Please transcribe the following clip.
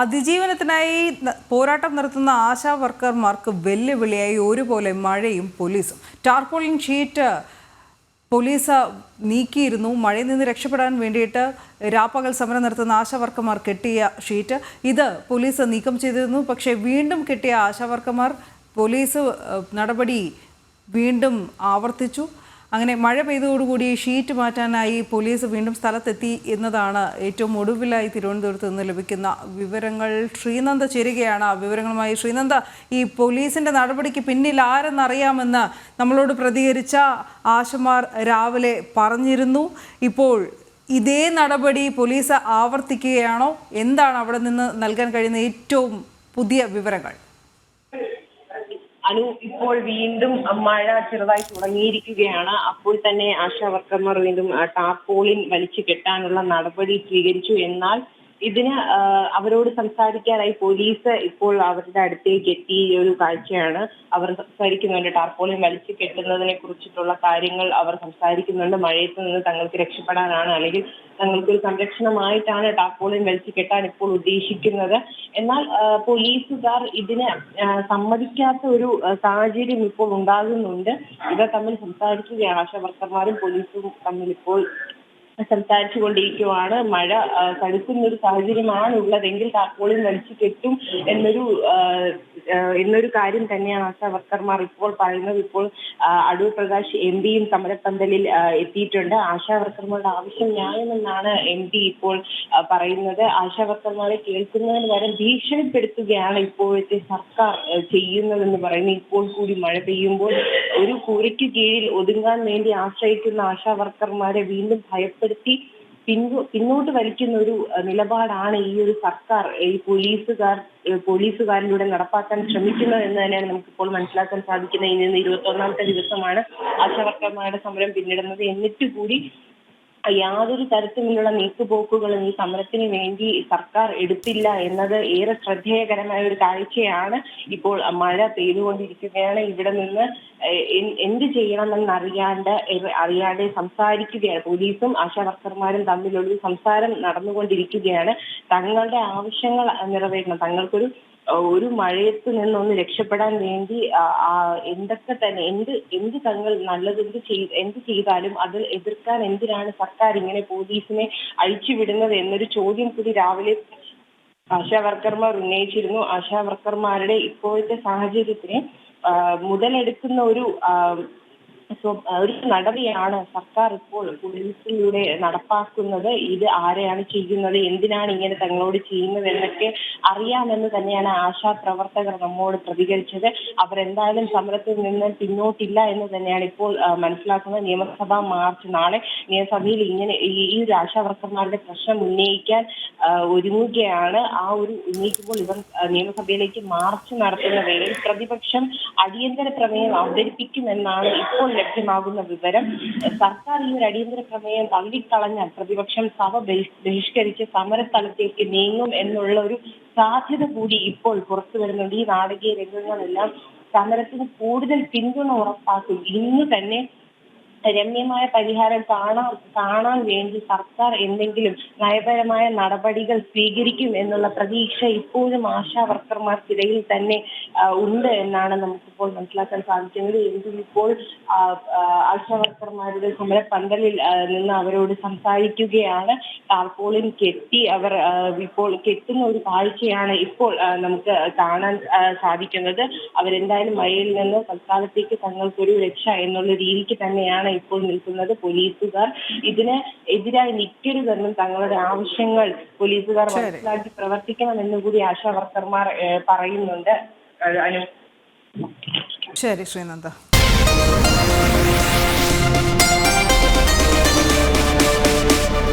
അതിജീവനത്തിനായി പോരാട്ടം നടത്തുന്ന ആശാ വർക്കർമാർക്ക് വെല്ലുവിളിയായി ഒരുപോലെ മഴയും പോലീസും. ടാർപോളിൻ ഷീറ്റ് പോലീസ് നീക്കിയിരുന്നു. മഴയിൽ നിന്ന് രക്ഷപ്പെടാൻ വേണ്ടിയിട്ട് രാപ്പകൽ സമരം നടത്തുന്ന ആശാവർക്കർമാർ കെട്ടിയ ഷീറ്റ് ഇത് പോലീസ് നീക്കം ചെയ്തിരുന്നു. പക്ഷേ വീണ്ടും കെട്ടിയ ആശാവർക്കർമാർ പോലീസ് നടപടി വീണ്ടും ആവർത്തിച്ചു. അങ്ങനെ മഴ പെയ്തതോടുകൂടി ഷീറ്റ് മാറ്റാനായി പോലീസ് വീണ്ടും സ്ഥലത്തെത്തി എന്നതാണ് ഏറ്റവും ഒടുവിലായി തിരുവനന്തപുരത്ത് നിന്ന് ലഭിക്കുന്ന വിവരങ്ങൾ. ശ്രീനന്ദ ചേരുകയാണ് വിവരങ്ങളുമായി. ശ്രീനന്ദ ഈ പോലീസിന്റെ നടപടിക്ക് പിന്നിൽ ആരെന്നറിയാമെന്ന് നമ്മളോട് പ്രതികരിച്ച ആശമാർ രാവിലെ പറഞ്ഞിരുന്നു. ഇപ്പോൾ ഇതേ നടപടി പോലീസ് ആവർത്തിക്കുകയാണോ? എന്താണ് അവിടെ നിന്ന് നൽകാൻ കഴിയുന്ന ഏറ്റവും പുതിയ വിവരങ്ങൾ? അനു ഇപ്പോൾ വീണ്ടും മഴ ചെറുതായി തുടങ്ങിയിരിക്കുകയാണ്. അപ്പോൾ തന്നെ ആശാ വർക്കർമാർ വീണ്ടും ടാർപോളിൻ വലിച്ചു കെട്ടാനുള്ള നടപടി സ്വീകരിച്ചു. എന്നാൽ ഇതിന് അവരോട് സംസാരിക്കാനായി പോലീസ് ഇപ്പോൾ അവരുടെ അടുത്തേക്ക് എത്തിയ ഒരു കാഴ്ചയാണ്. അവർ സംസാരിക്കുന്നുണ്ട്. ടാർപോളിൻ വലിച്ചു കെട്ടുന്നതിനെ കുറിച്ചിട്ടുള്ള കാര്യങ്ങൾ അവർ സംസാരിക്കുന്നുണ്ട്. മഴയത്ത് നിന്ന് തങ്ങൾക്ക് രക്ഷപ്പെടാനാണ്. അല്ലെങ്കിൽ തങ്ങൾക്ക് ഒരു സംരക്ഷണമായിട്ടാണ് ടാർപോളിൻ വലിച്ചു കെട്ടാൻ ഇപ്പോൾ ഉദ്ദേശിക്കുന്നത്. എന്നാൽ പോലീസുകാർ ഇതിന് സമ്മതിക്കാത്ത ഒരു സാഹചര്യം ഇപ്പോൾ ഉണ്ടാകുന്നുണ്ട്. ഇവർ തമ്മിൽ സംസാരിക്കുകയാണ്. ആശാ വർക്കർമാരും പോലീസും തമ്മിൽ ഇപ്പോൾ സംസാരിച്ചു കൊണ്ടിരിക്കുവാണ് മഴ കടുക്കുന്ന ഒരു സാഹചര്യമാണ് ഉള്ളതെങ്കിൽ ടാർപോളിൻ വലിച്ചു കെട്ടും എന്നൊരു എന്നൊരു കാര്യം തന്നെയാണ് ആശാ വർക്കർമാർ ഇപ്പോൾ പറയുന്നത്. ഇപ്പോൾ അടൂർ പ്രകാശ് എം പിയും സമരപ്പന്തലിൽ എത്തിയിട്ടുണ്ട്. ആശാ വർക്കർമാരുടെ ആവശ്യം ന്യായമെന്നാണ് എം പി ഇപ്പോൾ പറയുന്നത്. ആശാ വർക്കർമാരെ കേൾക്കുന്നതിന് വരെ ഭീഷണിപ്പെടുത്തുകയാണ് ഇപ്പോഴത്തെ സർക്കാർ ചെയ്യുന്നതെന്ന് പറയുന്നത്. ഇപ്പോൾ കൂടി മഴ പെയ്യുമ്പോൾ ഒരു കൂരയ്ക്ക് കീഴിൽ ഒതുങ്ങാൻ വേണ്ടി ആശ്രയിക്കുന്ന ആശാ വർക്കർമാരെ വീണ്ടും ഭയപ്പെടുത്തി പിന്നോ പിന്നോട്ട് വലിക്കുന്ന ഒരു നിലപാടാണ് ഈ ഒരു സർക്കാർ ഈ പോലീസുകാർ പോലീസുകാരിലൂടെ നടപ്പാക്കാൻ ശ്രമിക്കുന്നത് എന്ന് തന്നെയാണ് നമുക്കിപ്പോൾ മനസ്സിലാക്കാൻ സാധിക്കുന്നത്. ഇന്ന് ഇരുപത്തി ഒന്നാമത്തെ ദിവസമാണ് ആശാവർക്കർമാരുടെ സമരം പിന്നിടുന്നത്. എന്നിട്ട് കൂടി യാതൊരു തരത്തിലുള്ള നീക്കുപോക്കുകളും ഈ സമരത്തിന് വേണ്ടി സർക്കാർ എടുത്തില്ല എന്നത് ഏറെ ശ്രദ്ധേയകരമായ ഒരു കാഴ്ചയാണ്. ഇപ്പോൾ മഴ പെയ്തുകൊണ്ടിരിക്കുകയാണ്. ഇവിടെ നിന്ന് എന്ത് ചെയ്യണമെന്ന് അറിയാണ്ട് അറിയാതെ സംസാരിക്കുകയാണ്. പോലീസും ആശാവർക്കർമാരും തമ്മിലൊരു സംസാരം നടന്നുകൊണ്ടിരിക്കുകയാണ്. തങ്ങളുടെ ആവശ്യങ്ങൾ നിറവേറ്റണം. തങ്ങൾക്കൊരു ഒരു മഴയത്ത് നിന്നൊന്ന് രക്ഷപ്പെടാൻ വേണ്ടി എന്തൊക്കെ തന്നെ എന്ത് എന്ത് തങ്ങൾ നല്ലത് എന്ത് ചെയ് എന്ത് ചെയ്താലും അത് എതിർക്കാൻ എന്തിനാണ് സർക്കാർ ഇങ്ങനെ പോലീസിനെ അഴിച്ചുവിടുന്നത് എന്നൊരു ചോദ്യം കൂടി രാവിലെ ആശാ വർക്കർമാർ ഉന്നയിച്ചിരുന്നു. ആശാ വർക്കർമാരുടെ ഇപ്പോഴത്തെ സാഹചര്യത്തിന് മുതലെടുക്കുന്ന ഒരു ഒരു നടപടിയാണ് സർക്കാർ ഇപ്പോൾ പോലീസിലൂടെ നടപ്പാക്കുന്നത്. ഇത് ആരെയാണ് ചെയ്യുന്നത്? എന്തിനാണ് ഇങ്ങനെ തങ്ങളോട് ചെയ്യുന്നത് എന്നൊക്കെ അറിയാമെന്ന് തന്നെയാണ് ആശാ പ്രവർത്തകർ നമ്മോട് പ്രതികരിച്ചത്. അവരെന്തായാലും സമരത്തിൽ നിന്ന് പിന്നോട്ടില്ല എന്ന് തന്നെയാണ് ഇപ്പോൾ മനസ്സിലാക്കുന്നത്. നിയമസഭാ മാർച്ച് നാളെ നിയമസഭയിൽ ഇങ്ങനെ ഈ ഒരു ആശാ വർക്കർമാരുടെ പ്രശ്നം ഉന്നയിക്കാൻ ഒരുങ്ങുകയാണ്. ആ ഒരു ഉന്നയിക്കുമ്പോൾ ഇവർ നിയമസഭയിലേക്ക് മാർച്ച് നടത്തുന്ന വേളയിൽ പ്രതിപക്ഷം അടിയന്തര പ്രമേയം അവതരിപ്പിക്കുമെന്നാണ് ഇപ്പോൾ ലഭ്യമാകുന്ന വിവരം സർക്കാർ ഈ ഒരു അടിയന്തര പ്രമേയം തള്ളിക്കളഞ്ഞാൽ പ്രതിപക്ഷം സഭ ബഹി- ബഹിഷ്കരിച്ച് സമരസ്ഥലത്തേക്ക് നീങ്ങും എന്നുള്ള ഒരു സാധ്യത കൂടി ഇപ്പോൾ പുറത്തു വരുന്നുണ്ട്. ഈ നാടകീയ രംഗങ്ങളെല്ലാം സമരത്തിന് കൂടുതൽ പിന്തുണ ഉറപ്പാക്കും. ഇന്ന് തന്നെ രമ്യമായ പരിഹാരം കാണാൻ കാണാൻ വേണ്ടി സർക്കാർ എന്തെങ്കിലും നയപരമായ നടപടികൾ സ്വീകരിക്കും എന്നുള്ള പ്രതീക്ഷ ഇപ്പോഴും ആശാ വർക്കർമാർക്കിടയിൽ തന്നെ ഉണ്ട് എന്നാണ് നമുക്കിപ്പോൾ മനസ്സിലാക്കാൻ സാധിക്കുന്നത്. എങ്കിലും ഇപ്പോൾ ആശാ വർക്കർമാരുടെ സമര പന്തലിൽ നിന്ന് അവരോട് സംസാരിക്കുകയാണ്. ടാർപോളിൻ കെട്ടി അവർ ഇപ്പോൾ കെട്ടുന്ന ഒരു കാഴ്ചയാണ് ഇപ്പോൾ നമുക്ക് കാണാൻ സാധിക്കുന്നത്. അവരെന്തായാലും മഴയിൽ നിന്ന് തൽക്കാലത്തേക്ക് തങ്ങൾക്കൊരു രക്ഷ എന്നുള്ള രീതിക്ക് തന്നെയാണ് ഇപ്പോൾ നിൽക്കുന്നത് പോലീസുകാർ. ഇതിന് എതിരായി നിൽക്കരുതെന്നും തങ്ങളുടെ ആവശ്യങ്ങൾ പോലീസുകാർ മനസ്സിലാക്കി പ്രവർത്തിക്കണമെന്നും കൂടി ആശാ വർക്കർമാർ പറയുന്നുണ്ട്. അനു ശരി ശ്രീനന്ദ.